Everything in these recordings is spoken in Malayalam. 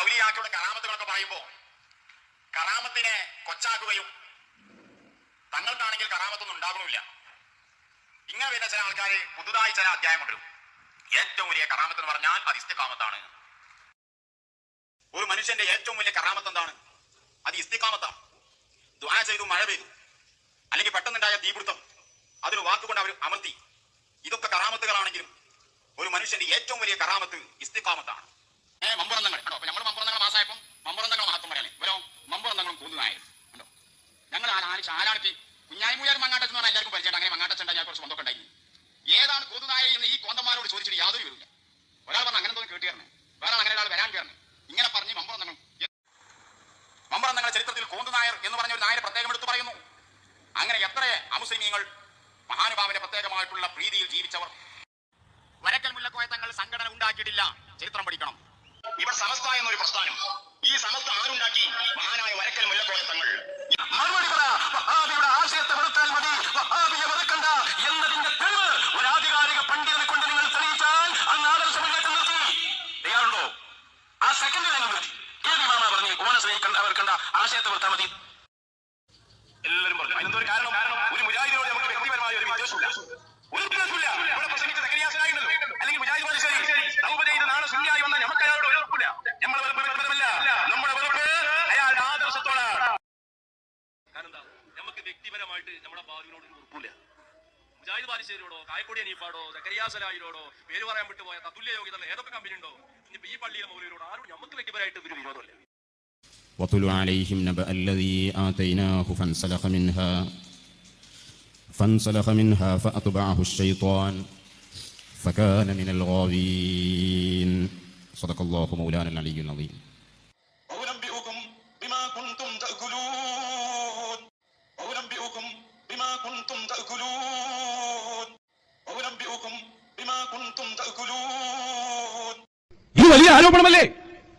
ഔലിയാക്കളുടെ കറാമത്തുകളൊക്കെ പറയുമ്പോ കറാമത്തിനെ കൊച്ചാക്കുകയും തങ്ങൾക്കാണെങ്കിൽ കറാമത്തൊന്നും ഉണ്ടാകണമില്ല ഇങ്ങനെ വരുന്ന ചില ആൾക്കാർ പുതുതായി ചില അധ്യായം കൊണ്ടുവരും. ഏറ്റവും വലിയ കറാമത്ത് എന്ന് പറഞ്ഞാൽ അത് ഇസ്തിക്കാമത്താണ് ഒരു മനുഷ്യന്റെ ഏറ്റവും വലിയ കറാമത്ത് എന്താണ്? അത് ഇസ്തിക്കാമത്താണ് ദ്വാ ചെയ്തു മഴ പെയ്തു. അല്ലെങ്കിൽ പെട്ടെന്നുണ്ടായ തീപിടുത്തം. അതൊരു വാക്കുകൊണ്ട് അവർ അമർത്തി. ഇതൊക്കെ കറാമത്തുകളാണെങ്കിലും ഒരു മനുഷ്യന്റെ ഏറ്റവും വലിയ കറാമത്ത് ഇസ്തിക്കാമത്താണ് ഏ മമ്പുറന്നങ്ങൾ. ആരാണ് ആരാണിപ്പി കുഞ്ഞായ്മൂയാർ മങ്ങാട്ടച്ച് എന്ന് പറഞ്ഞാൽ എല്ലാവർക്കും പരിചയം അങ്ങനെ മങ്ങാട്ടച്ചൻ ഞാൻ കുറച്ച് ബന്ധമൊക്കെ ഉണ്ടായിരുന്നു. ഏതാണ് കൂതുനായ എന്ന് ഈ കോന്തമാരോട് ചോദിച്ചിട്ട് യാതൊരു വിവരമില്ല ഒരാൾ പറഞ്ഞ അങ്ങനെ തോന്നി കേട്ടിയായിരുന്നു വേറെ അങ്ങനെ ഒരാൾ വരാൻ കയറുന്നു ഇങ്ങനെ പറഞ്ഞ് മമ്പറൻ തങ്ങളെ ചരിത്രത്തിൽ കോന്തുനായർ എന്ന് പറഞ്ഞ ഒരു നായരെ പ്രത്യേകം എടുത്തു പറയുന്നു. അങ്ങനെ എത്ര അമുസ്ലിമീങ്ങൾ മഹാനുഭാവന്റെ പ്രത്യേകമായിട്ടുള്ള പ്രീതിയിൽ ജീവിച്ചവർ. വരക്കൽ മുല്ലക്കോയ തങ്ങൾ സംഘടന ഉണ്ടാക്കിയിട്ടില്ല. ചരിത്രം പഠിക്കണം. ഇവർ സമസ്ത എന്നൊരു പ്രസ്ഥാനം. ഈ സമസ്ത ആരുണ്ടാക്കി? മഹാനായ വരക്കൽ മുല്ലക്കോയ തങ്ങൾ. മറുപടി പറ. ആശയത്തെ വെറുത്താൽ മതി. എല്ലാവരും പറഞ്ഞു. അതിനെന്തോ ഒരു കാരണം? ഒരു മുജാഹിദിനോട് നമുക്ക് വ്യക്തിപരമായ ഒരു വിദ്വേഷമില്ല. ഒരു വിദ്വേഷമില്ല. ഇവിടെ പ്രസംഗിച്ച സക്കരിയാസനായിരുന്നല്ലോ അല്ലെങ്കിൽ മുജാഹിദ് പോലെ ശരി. ചെയ്ത് നാളെ ശുന്യായി വന്നാൽ നമുക്ക് അയാളോട് വെറുപ്പില്ല നമ്മളെ വെറുപ്പ് വ്യക്തിപരമല്ല നമ്മുടെ വെറുപ്പ് അയാളുടെ ആദർശത്തോടാണ്. കാരണം എന്താ നമുക്ക് വ്യക്തിപരമായിട്ട് നമ്മുടെ ബാലുവിനോട് ഒരു ഉറപ്പില്ല. മുജാഹിദ് ബാലിശ്ശേരിയോടോ കായക്കൊടി അനീഫാടോ സക്കരിയാസലായിരോടോ പേര് പറയാൻ വിട്ടുപോയ തത്തുല്യ യോഗ്യതല്ല ഏതൊക്കെ കമ്പനി ഉണ്ടോ? ഇനിയിപ്പോ ഈ പള്ളിയിലെ മൗലിയോട് ആരും നമുക്ക് വ്യക്തിപരമായിട്ട് ഒരു വിരോധമില്ല. واتل عليهم نبأ الذي آتيناه فانسلخ منها فانسلخ منها فأتبعه الشيطان فكان من الغاوين صدق الله مولانا العلي العظيم وأنبئكم بما كنتم تأكلون وأنبئكم بما كنتم تأكلون وأنبئكم بما كنتم تأكلون ഇത് വലിയ ആരോപണമല്ലേ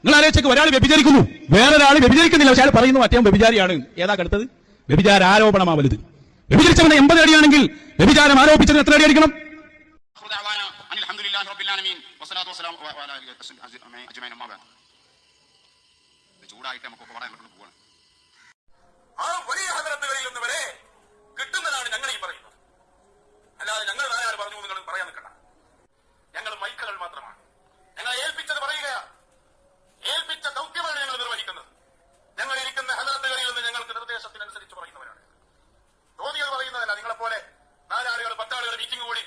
നിങ്ങൾ ആലോചിച്ചു ഒരാൾ വ്യഭിചരിക്കുന്നു. വേറൊരാൾ വ്യഭിചരിക്കുന്നില്ല. പക്ഷേ അയാൾ പറയുന്നു മറ്റേ വ്യഭിചാരിയാണ്. ഏതാ കടുത്തത്? വ്യഭിചാര ആരോപണമാ വലുത് വ്യഭിചരിച്ചവന് എൺപത് അടിയാണെങ്കിൽ വ്യഭിചാരം ആരോപിച്ചത് എത്ര അടി അടിക്കണം ചൂടായിട്ട് നമുക്ക് പോവാണ് ഒരിക്കലും കൂടി